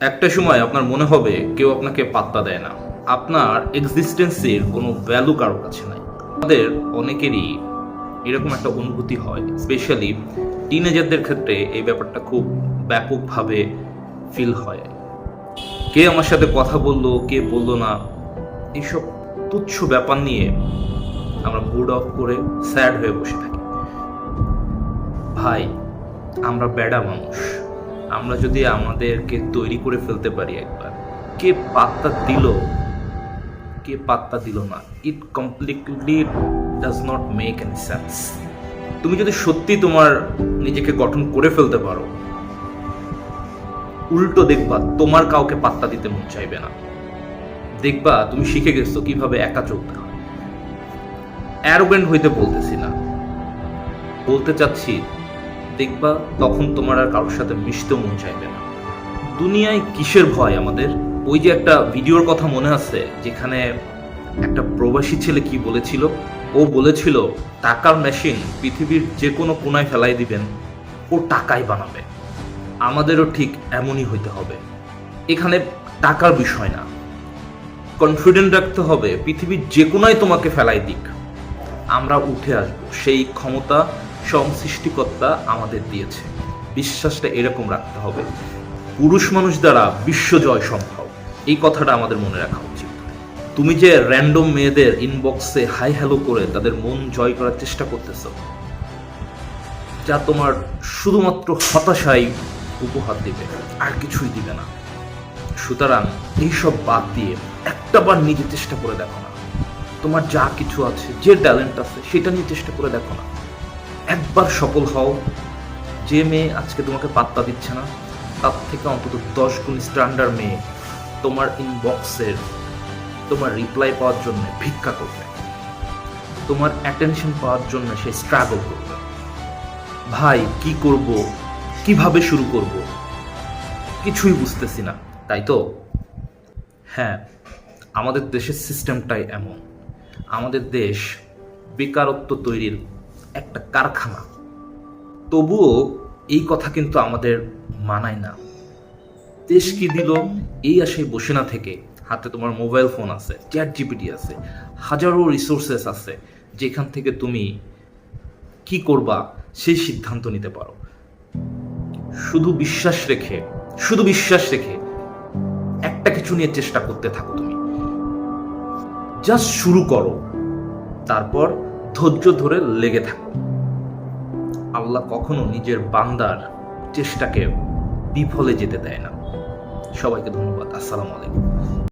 একটা সময় আপনার মনে হবে কেউ আপনাকে পাত্তা দেয় না। আপনার এক্সিস্টেন্সের কোনো ভ্যালু কারোর কাছে নাই। আমাদের অনেকেরই এরকম একটা অনুভূতি হয় স্পেশালি টিনেজারদের ক্ষেত্রে এই ব্যাপারটা খুব ব্যাপকভাবে ফিল হয়। কে আমার সাথে কথা বলল, কে বলল না এইসব তুচ্ছ ব্যাপার নিয়ে আমরা মুড অফ করে স্যাড হয়ে বসে থাকি। ভাই, আমরা বেড়া মানুষ। আমরা যদি আমাদেরকে তৈরি করে ফেলতে পারি একবার, কে পাত্তা দিল, কে পাত্তা দিল না it completely does not make any sense তুমি যদি সত্যি তোমার নিজেকে গঠন করে ফেলতে পারো, উল্টো দেখবা তোমার কাউকে পাত্তা দিতে মন চাইবে না। দেখবা তুমি শিখে গেছো কীভাবে একা চলতে হয় অ্যারোগেন্ট হইতে বলতেছি না। বলতে চাচ্ছি দেখবা, তখন তোমার আর কারোর সাথে মিশতে মন চাইবে না। দুনিয়ায় কিসের ভয় আমাদের? ওই যে একটা ভিডিওর কথা মনে আছে, যেখানে একটা প্রবাসী ছেলে কি বলেছিল? ও বলেছিল, টাকার মেশিন পৃথিবীর যে কোনো কোনায় ফেলাই দিবেন, ও টাকাই বানাবে। আমাদেরও ঠিক এমনই হইতে হবে। এখানে টাকার বিষয় না। কনফিডেন্ট রাখতে হবে, পৃথিবীর যে কোনায় তোমাকে ফেলাই দিক। আমরা উঠে আসব। সেই ক্ষমতা স্বয়ং সৃষ্টিকর্তা আমাদের দিয়েছে। বিশ্বাসটা এরকম রাখতে হবে। পুরুষ মানুষ দ্বারা বিশ্বজয় সম্ভব। এই কথাটা আমাদের মনে রাখা উচিত। তুমি যে র্যান্ডম মেয়েদের ইনবক্সে হাই হ্যালো করে তাদের মন জয় করার চেষ্টা করতেছ, যা তোমার শুধুমাত্র হতাশাই উপহার দিবে, আর কিছুই দিবে না। সুতরাং এইসব বাদ দিয়ে একটা বার নিজে চেষ্টা করে দেখো না। তোমার যা কিছু আছে, যে ট্যালেন্ট আছে, সেটা নিয়ে চেষ্টা করে দেখো না। একবার সফল হও। যে মেয়ে আজকে তোমাকে পাত্তা দিচ্ছে না, তার থেকে অন্তত দশ গুণ স্ট্যান্ডার্ড মেয়ে তোমার ইনবক্সের তোমার রিপ্লাই পাওয়ার জন্য ভিক্ষা করবে। তোমার অ্যাটেনশন পাওয়ার জন্য সে স্ট্রাগল করবে। ভাই, কি করব? কীভাবে শুরু করব? কিছুই বুঝতেছি না, তাই তো? হ্যাঁ আমাদের দেশের সিস্টেমটাই এমন। আমাদের দেশ বেকারত্ব তৈরির একটা কারখানা। তবুও এই কথা কিন্তু আমাদের মানায় না। দেশ কি দিল? এই আশায় বসে না থেকে হাতে তোমার মোবাইল ফোন আছে চ্যাট জিপিটি আছে, হাজারো রিসোর্সেস আছে, যেখান থেকে তুমি কি করবা সেই সিদ্ধান্ত নিতে পারো। শুধু বিশ্বাস রেখে, শুধু বিশ্বাস রেখে একটা কিছু নিয়ে চেষ্টা করতে থাকো তুমি। জাস্ট শুরু করো। তারপর ধৈর্য ধরে লেগে থাকো। আল্লাহ কখনো নিজের বান্দার চেষ্টাকে বিফলে যেতে দেয় না। সবাইকে ধন্যবাদ। আসসালামু আলাইকুম।